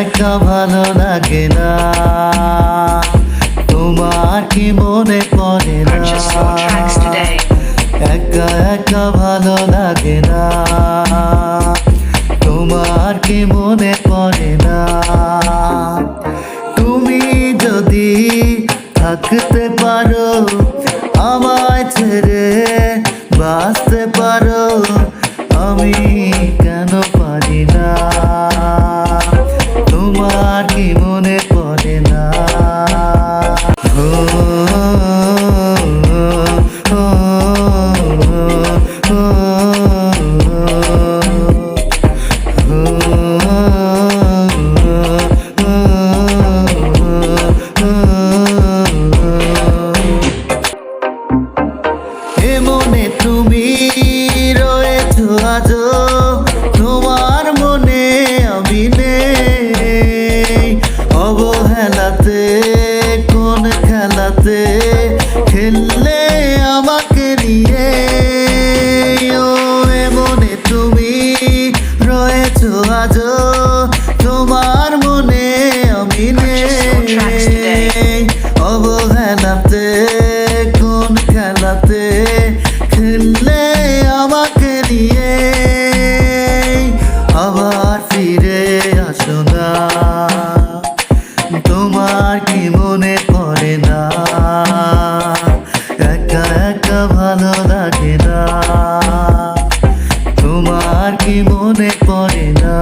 একা ভালো লাগে না। তোমার কি মনে পড়ে না. একা একা ভালো লাগে না। তোমার কি মনে পড়ে না? তুমি যদি থাকতে পারো, আমায় ছেড়ে বাঁচতে পারো, আমি কেন পারি না? তোমার কি মনে খেলাতে খেললে আমাকে নিয়ে। ও এ মনে তুমি রয়েছো আজও তোমার মনে আমি নেই। অবহেলাতে কোন খেলাতে খেললে আমাকে নিয়ে। তোমার কি মনে পড়ে না? একা একা ভালো লাগে না। তোমার কি মনে পড়ে না?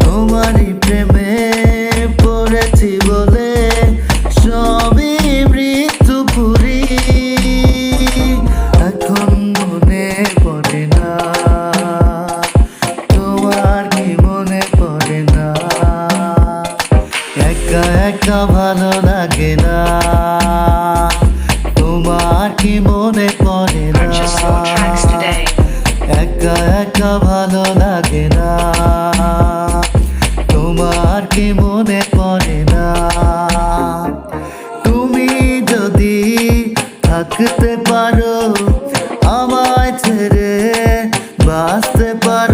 তোমারই প্রেমে পড়েছি বলে সবই মৃত্যু পুরি এখন মনে পড়ে না। তোমার কি মনে পড়ে না? একা একা ভালো লাগে না। তোমার কি মনে পড়ে না? একা একা ভালো মনে পড়ে না। তুমি যদি থাকতে পারো আমায় ছেড়ে বাঁচতে পারো।